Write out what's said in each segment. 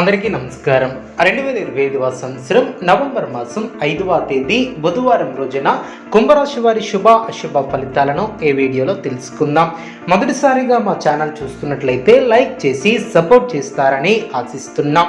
అందరికీ నమస్కారం. రెండు వేల ఇరవై ఐదవ సంవత్సరం నవంబర్ మాసం ఐదవ తేదీ బుధవారం రోజున కుంభరాశి వారి శుభ అశుభ ఫలితాలను ఈ వీడియోలో తెలుసుకుందాం. మొదటిసారిగా మా ఛానల్ చూస్తున్నట్లయితే లైక్ చేసి సపోర్ట్ చేస్తారని ఆశిస్తున్నాం.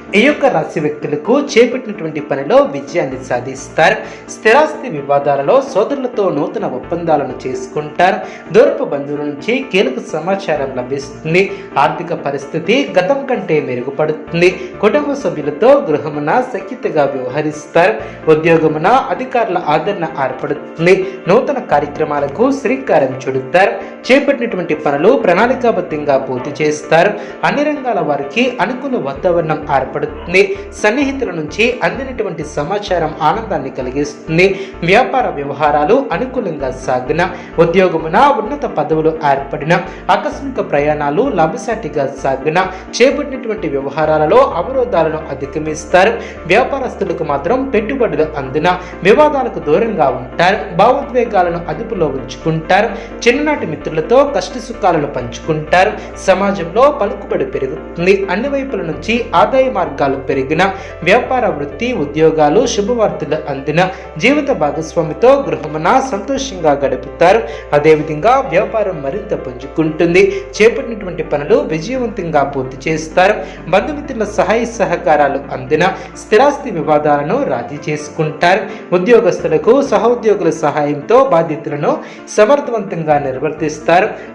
ఈ యొక్క రాశి వ్యక్తులకు చేపట్టినటువంటి పనిలో విజయాన్ని సాధిస్తారు. స్థిరాస్తి వివాదాలలో సోదరులతో నూతన ఒప్పందాలను చేసుకుంటారు. దూరపు బంధువుల నుంచి కీలక సమాచారం లభిస్తుంది. ఆర్థిక పరిస్థితి గతం కంటే మెరుగుపడుతుంది. కుటుంబ సభ్యులతో గృహమున సఖ్యతగా వ్యవహరిస్తారు. ఉద్యోగమున అధికారుల ఆదరణ ఏర్పడుతుంది. నూతన కార్యక్రమాలకు శ్రీకారం చుడతారు. చేపట్టినటువంటి పనులు ప్రణాళికాబద్ధంగా పూర్తి చేస్తారు. అన్ని రంగాల వారికి అనుకూల వాతావరణం ఏర్పడుతుంది. సన్నిహితుల నుంచి అందినటువంటి సమాచారం ఆనందాన్ని కలిగిస్తుంది. వ్యాపార వ్యవహారాలు అనుకూలంగా సాగిన ఉద్యోగమున ఉన్నత పదవులు ఏర్పడిన ఆకస్మిక ప్రయాణాలు లాభసాటిగా సాగిన చేపట్టినటువంటి వ్యవహారాలలో అవరోధాలను అధిగమిస్తారు. వ్యాపారస్తులకు మాత్రం పెట్టుబడులు అందిన వివాదాలకు దూరంగా ఉంటారు. భావోద్వేగాలను అదుపులో ఉంచుకుంటారు. చిన్ననాటి మిత్రులు మిత్రులతో కష్ట సుఖాలను పంచుకుంటారు. సమాజంలో పలుకుబడి పెరుగుతుంది. అన్ని వైపుల నుంచి ఆదాయ మార్గాలు పెరిగిన వ్యాపార వృత్తి ఉద్యోగాలు శుభవార్తలు అందిన జీవిత భాగస్వామితో గృహమున సంతోషంగా గడుపుతారు. అదేవిధంగా వ్యాపారం మరింత పుంజుకుంటుంది. చేపట్టినటువంటి పనులు విజయవంతంగా పూర్తి చేస్తారు. బంధుమిత్రుల సహాయ సహకారాలు అందిన స్థిరాస్తి వివాదాలను రాజీ చేసుకుంటారు. ఉద్యోగస్తులకు సహోద్యోగుల సహాయంతో బాధ్యతలను సమర్థవంతంగా నిర్వర్తిస్తారు.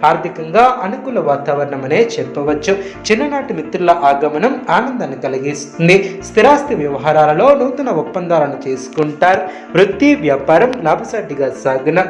ఆర్థికంగా అనుకూల వాతావరణం అనే చెప్పవచ్చు. చిన్ననాటి మిత్రుల ఆగమనం ఆనందాన్ని కలిగిస్తుంది. స్థిరాస్తి వ్యవహారాలలో నూతన ఒప్పందాలను చేసుకుంటారు. వృత్తి వ్యాపారం లాభసాటిగా సాగిన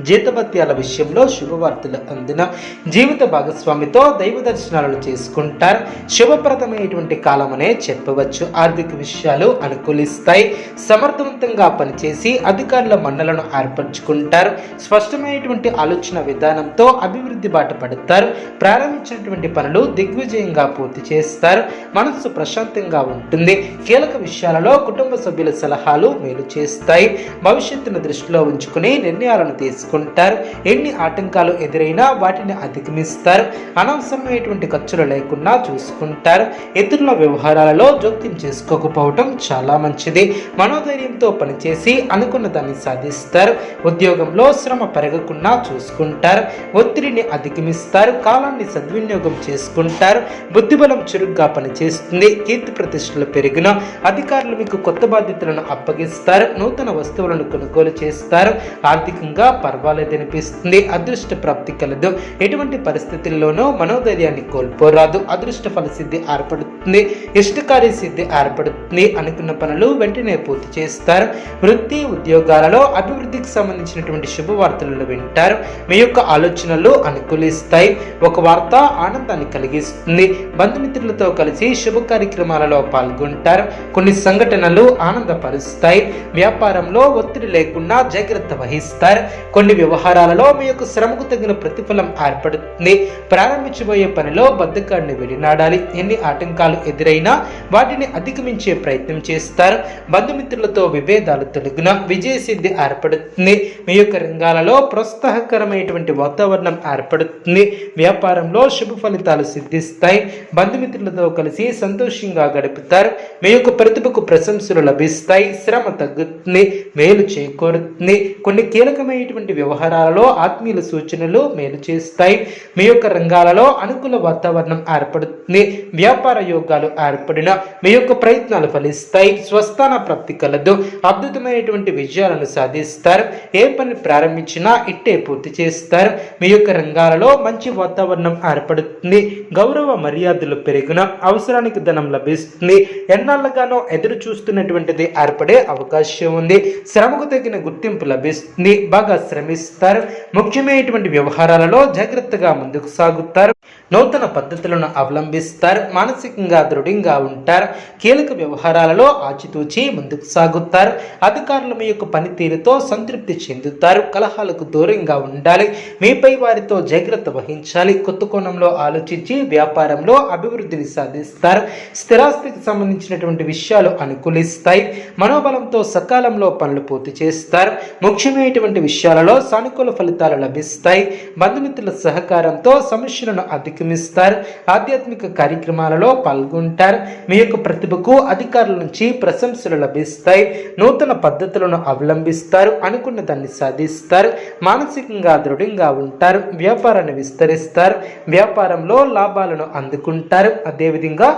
జీతభత్యాల విషయంలో శుభవార్తలు అందిన జీవిత భాగస్వామితో దైవ దర్శనాలను చేసుకుంటారు. శుభప్రదమైనటువంటి కాలమనే చెప్పవచ్చు. ఆర్థిక విషయాలు అనుకూలిస్తాయి. సమర్థవంతంగా పనిచేసి అధికారుల మండలను ఏర్పరచుకుంటారు. స్పష్టమైనటువంటి ఆలోచన విధానంతో అభివృద్ధి బాట పడతారు. ప్రారంభించినటువంటి పనులు దిగ్విజయంగా పూర్తి చేస్తారు. మనస్సు ప్రశాంతంగా ఉంటుంది. కీలక విషయాలలో కుటుంబ సభ్యుల సలహాలు మేలు చేస్తాయి. భవిష్యత్తును దృష్టిలో ఉంచుకుని నిర్ణయాలను తీసుకుంటారు ఎన్ని ఆటంకాలు ఎదురైనా వాటిని అధిగమిస్తారు. అనవసరమైనటువంటి ఖర్చులు లేకుండా చూసుకుంటారు. ఇతరుల వ్యవహారాలలో జోక్యం చేసుకోకపోవటం చాలా మంచిది. మనోధైర్యంతో పనిచేసి అనుకున్న దాన్ని సాధిస్తారు. ఉద్యోగంలో శ్రమ పెరగకుండా చూసుకుంటారు. ఒత్తిడిని అధిగమిస్తారు. కాలాన్ని సద్వినియోగం చేసుకుంటారు. బుద్ధిబలం చురుగ్గా పనిచేస్తుంది. కీర్తి ప్రతిష్టలు పెరిగిన అధికారులు మీకు కొత్త బాధ్యతలను అప్పగిస్తారు. నూతన వస్తువులను కొనుగోలు చేస్తారు. ఆర్థికంగా పర్వాలేదనిపిస్తుంది అదృష్ట ప్రాప్తి కలదు. ఎటువంటి పరిస్థితుల్లోనూ మనోధైర్యాన్ని కోల్పోరాదు అదృష్ట ఫలసిద్ధి ఏర్పడుతుంది ఇష్టకార్య సిద్ధి ఏర్పడుతుంది అనుకున్న పనులు వెంటనే పూర్తి చేస్తారు. వృత్తి ఉద్యోగాలలో అభివృద్ధికి సంబంధించినటువంటి శుభవార్తలను వింటారు. మీ యొక్క ఆలోచనలు అనుకూలిస్తాయి. ఒక వార్త ఆనందాన్ని కలిగిస్తుంది. బంధుమిత్రులతో కలిసి శుభ కార్యక్రమాలలో పాల్గొంటారు. కొన్ని సంఘటనలు ఆనందపరుస్తాయి. వ్యాపారంలో ఒత్తిడి లేకుండా జాగ్రత్త వహిస్తారు. కొన్ని వ్యవహారాలలో మీ యొక్క శ్రమకు తగిన ప్రతిఫలం ఏర్పడుతుంది. ప్రారంభించబోయే పనిలో బద్ధకాన్ని వెళ్ళినాడాలి ఎన్ని ఆటంకాలు ఎదురైనా వాటిని అధిగమించే ప్రయత్నం చేస్తారు. బంధుమిత్రులతో విభేదాలు తొలగిన విజయసిద్ధి ఏర్పడుతుంది. మీ యొక్క రంగాలలో ప్రోత్సాహకరమైనటువంటి వాతావరణం ఏర్పడుతుంది. వ్యాపారంలో శుభ ఫలితాలు సిద్ధిస్తాయి. బంధుమిత్రులతో కలిసి సంతోషంగా గడుపుతారు. మీ యొక్క ప్రతిభకు ప్రశంసలు లభిస్తాయి. శ్రమ తగ్గుతుంది. మేలు చేకూరుతుంది. కొన్ని కీలకమైనటువంటి వ్యవహారాలలో ఆత్మీయుల సూచనలు మేలు చేస్తాయి. మీ యొక్క రంగాలలో అనుకూల వాతావరణం ఏర్పడుతుంది. వ్యాపార యోగాలు ఏర్పడిన మీ యొక్క ప్రయత్నాలు ఫలిస్తాయి. స్వస్థాన ప్రాప్తి కలదు. అద్భుతమైనటువంటి విజయాలను సాధిస్తారు. ఏ పని ప్రారంభించినా ఇట్టే పూర్తి చేస్తారు. మీ యొక్క రంగాలలో మంచి వాతావరణం ఏర్పడుతుంది. గౌరవ మర్యాదలు పెరిగిన అవసరానికి ధనం లభిస్తుంది. ఎన్నాళ్ళగానో ఎదురు చూస్తున్నటువంటిది ఏర్పడే అవకాశం ఉంది. శ్రమకు తగిన గుర్తింపు లభిస్తుంది. బాగా శ్రమిస్తారు. ముఖ్యమైనటువంటి వ్యవహారాలలో జాగ్రత్తగా ముందుకు సాగుతారు. నూతన పద్ధతులను అవలంబిస్తారు. మానసికంగా దృఢంగా ఉంటారు. కీలక వ్యవహారాలలో ఆచితూచి ముందుకు సాగుతారు. అధికారులు మీ యొక్క పనితీరుతో సంతృప్తి చెందుతారు. కలహాలకు దూరంగా ఉండాలి. మీపై వారితో జాగ్రత్త వహించాలి. కొత్త కోణంలో ఆలోచించి వ్యాపారంలో అభివృద్ధిని సాధిస్తారు. స్థిరాస్తికి సంబంధించినటువంటి విషయాలు అనుకూలిస్తాయి. మనోబలంతో సకాలంలో పనులు పూర్తి చేస్తారు. ముఖ్యమైనటువంటి విషయాలలో సానుకూల ఫలితాలు లభిస్తాయి. బంధుమిత్రుల సహకారంతో సమస్యలను అధిగమిస్తారు. ఆధ్యాత్మిక కార్యక్రమాలలో పాల్గొంటారు. మీ యొక్క ప్రతిభకు అధికారుల నుంచి ప్రశంసలు లభిస్తాయి. నూతన పద్ధతులను అవలంబిస్తారు. అనుకున్న దాన్ని సాధిస్తారు. మానసికంగా దృఢంగా ఉంటారు. వ్యాపారాన్ని విస్తరిస్తారు. వ్యాపారంలో లాభాలను అందుకుంటారు. అదేవిధంగా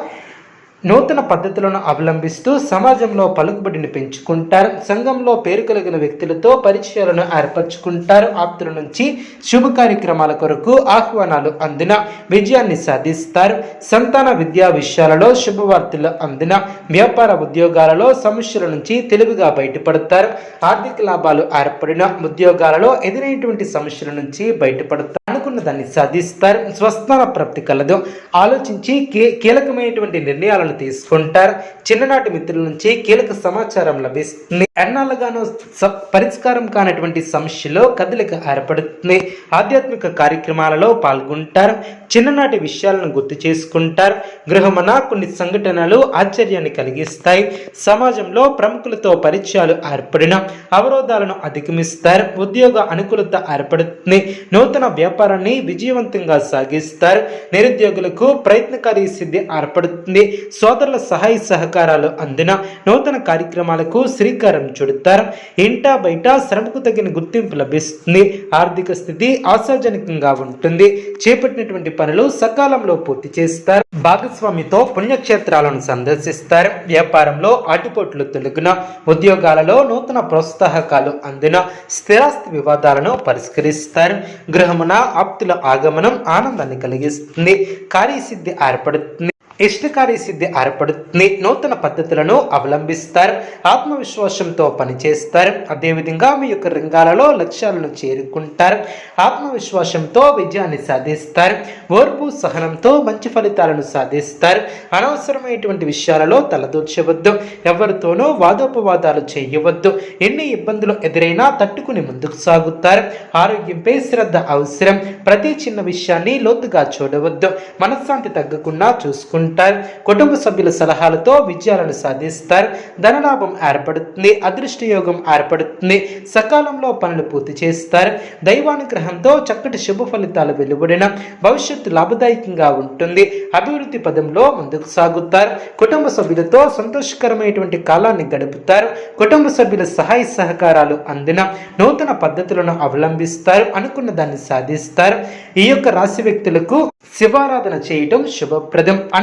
నూతన పద్ధతులను అవలంబిస్తూ సమాజంలో పలుకుబడిని పెంచుకుంటారు. సంఘంలో పేరు కలిగిన వ్యక్తులతో పరిచయాలను ఏర్పరచుకుంటారు. ఆప్తుల నుంచి శుభ కార్యక్రమాల కొరకు ఆహ్వానాలు అందిన విజయాన్ని సాధిస్తారు. సంతాన విద్యా విషయాలలో శుభవార్తలు అందిన వ్యాపార ఉద్యోగాలలో సమస్యల నుంచి తెలివిగా బయటపడతారు. ఆర్థిక లాభాలు ఏర్పడిన ఉద్యోగాలలో ఎదురైనటువంటి సమస్యల నుంచి బయటపడతారు. అనుకున్న దాన్ని సాధిస్తారు. స్వస్థాన ప్రాప్తి కలదు. ఆలోచించి కీ- కీలకమైనటువంటి నిర్ణయాలను తీసుకుంటారు. చిన్ననాటి మిత్రుల నుంచి కీలక సమాచారం లభిస్తుంది. ఎన్నాళ్ళగానో పరిష్కారం కానటువంటి సమస్యలో కదలిక ఏర్పడుతుంది. ఆధ్యాత్మిక కార్యక్రమాలలో పాల్గొంటారు. చిన్ననాటి విషయాలను గుర్తు చేసుకుంటారు. గృహమన కొన్ని సంఘటనలు ఆశ్చర్యాన్ని కలిగిస్తాయి. సమాజంలో ప్రముఖులతో పరిచయాలు ఏర్పడిన అవరోధాలను అధిగమిస్తారు. ఉద్యోగ అనుకూలత ఏర్పడుతుంది. నూతన వ్యాపార వ్యాపారాన్ని విజయవంతంగా సాగిస్తారు. నిరుద్యోగులకు ప్రయత్నకారి సిద్ధి ఏర్పడుతుంది. సోదరుల సహాయ సహకారాలు అందిన నూతన కార్యక్రమాలకు శ్రీకారం చుడతారు. ఇంటా బయట శ్రమకు తగిన గుర్తింపు లభిస్తుంది. ఆర్థిక స్థితి ఆశాజనకంగా ఉంటుంది. చేపట్టినటువంటి పనులు సకాలంలో పూర్తి చేస్తారు. భాగస్వామితో పుణ్యక్షేత్రాలను సందర్శిస్తారు. వ్యాపారంలో ఆటుపోట్లు తొలగిన ఉద్యోగాలలో నూతన ప్రోత్సాహకాలు అందిన స్థిరాస్తి వివాదాలను పరిష్కరిస్తారు. గృహమున ఆప్తుల ఆగమనం ఆనందాన్ని కలిగిస్తుంది. కార్యసిద్ధి ఏర్పడుతుంది. ఇష్టకారి సిద్ధి ఏర్పడుతుంది నూతన పద్ధతులను అవలంబిస్తారు ఆత్మవిశ్వాసంతో పనిచేస్తారు అదేవిధంగా మీ యొక్క రంగాలలో లక్ష్యాలను చేరుకుంటారు ఆత్మవిశ్వాసంతో విజయాన్ని సాధిస్తారు ఓర్పు సహనంతో మంచి ఫలితాలను సాధిస్తారు అనవసరమైనటువంటి విషయాలలో తలదూర్చవద్దు ఎవరితోనూ వాదోపవాదాలు చేయవద్దు ఎన్ని ఇబ్బందులు ఎదురైనా తట్టుకుని ముందుకు సాగుతారు ఆరోగ్యంపై శ్రద్ధ అవసరం ప్రతి చిన్న విషయాన్ని లోతుగా చూడవద్దు మనశ్శాంతి తగ్గకుండా చూసుకుంటారు. కుటుంబ సభ్యుల సలహాలతో విజయాలను సాధిస్తారు. ధనలాభం ఏర్పడుతుంది. అదృష్ట యోగం ఏర్పడుతుంది. సకాలంలో పనులు పూర్తి చేస్తారు. దైవానుగ్రహంతో చక్కటి శుభ ఫలితాలు వెలువడిన భవిష్యత్తు లాభదాయకంగా ఉంటుంది. అభివృద్ధి పదంలో ముందుకు సాగుతారు. కుటుంబ సభ్యులతో సంతోషకరమైనటువంటి కాలాన్ని గడుపుతారు. కుటుంబ సభ్యుల సహాయ సహకారాలు అందిన నూతన పద్ధతులను అవలంబిస్తారు. అనుకున్న దాన్ని సాధిస్తారు. ఈ యొక్క రాశి వ్యక్తులకు శివారాధన చేయటం శుభప్రదం.